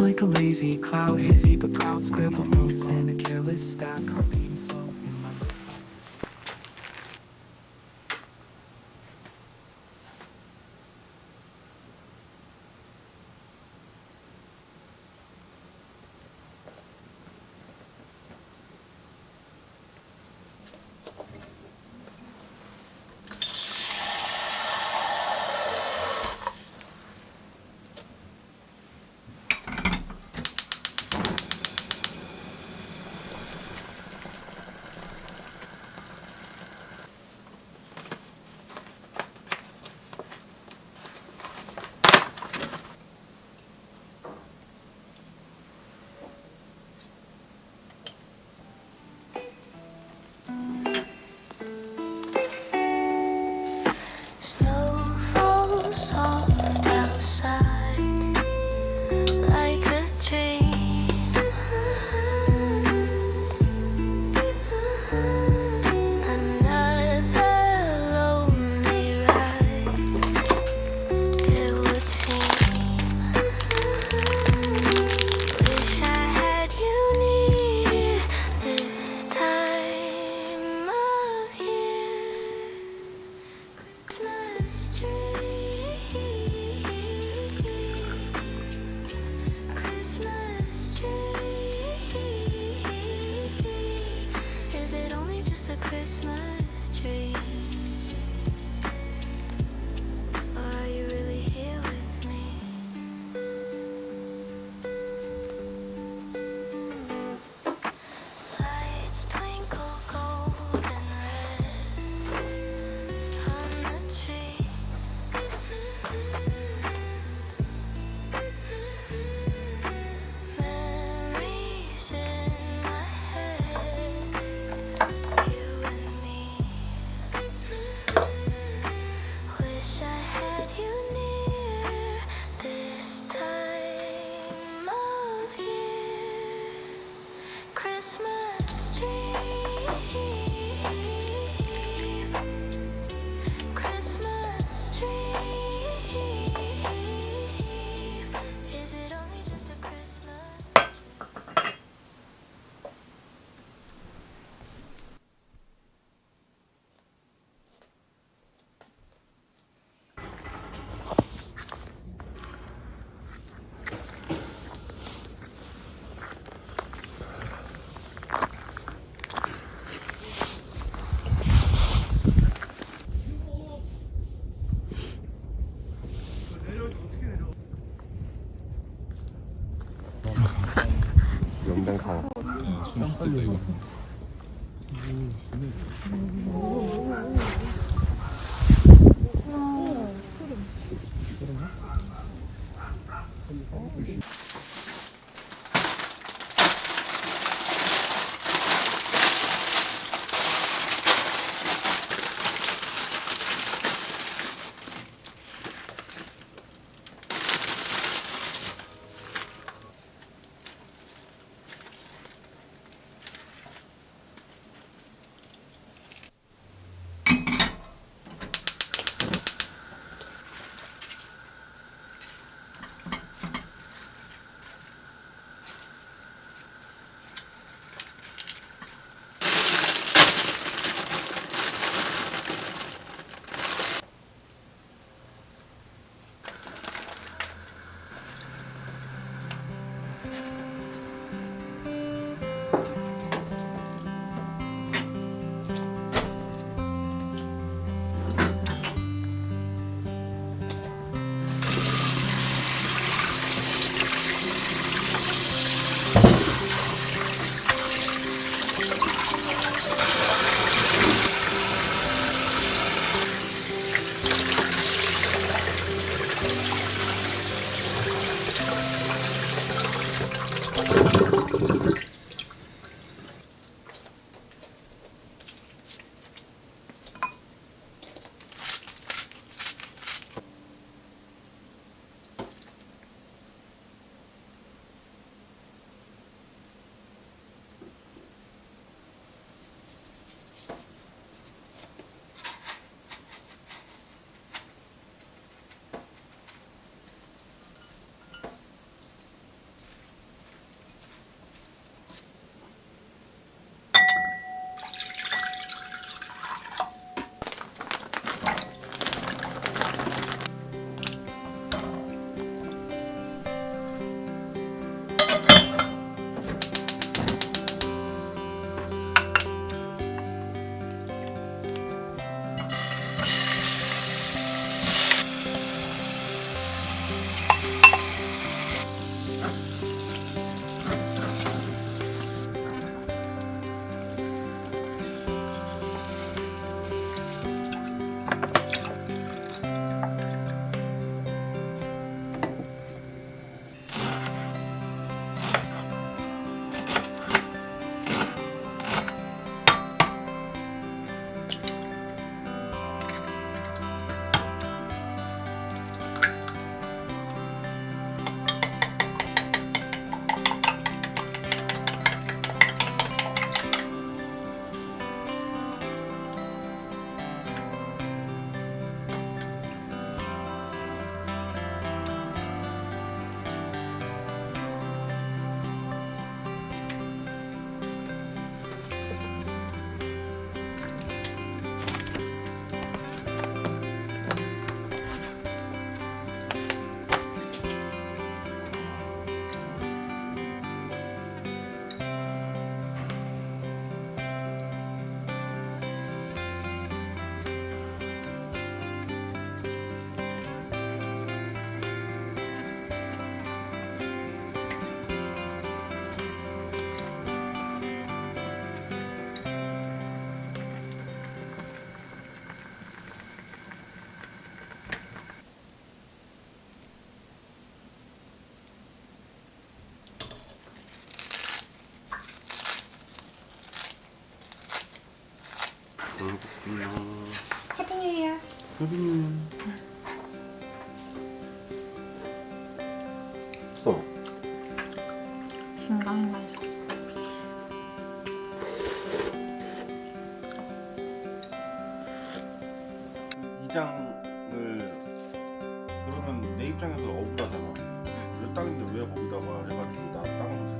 like a lazy cloud, hazy but proud, scribble notes in a careless stack, carpeting slow. 영당 강어. 음. 안녕. 해피 뉴 이어. 해피 뉴 이어. 어. 굉장히 맛있어. 이 장을 그러면 내 입장에서 억울하잖아. 왜 땅인데 왜 거기다가 해가지고 나 땅을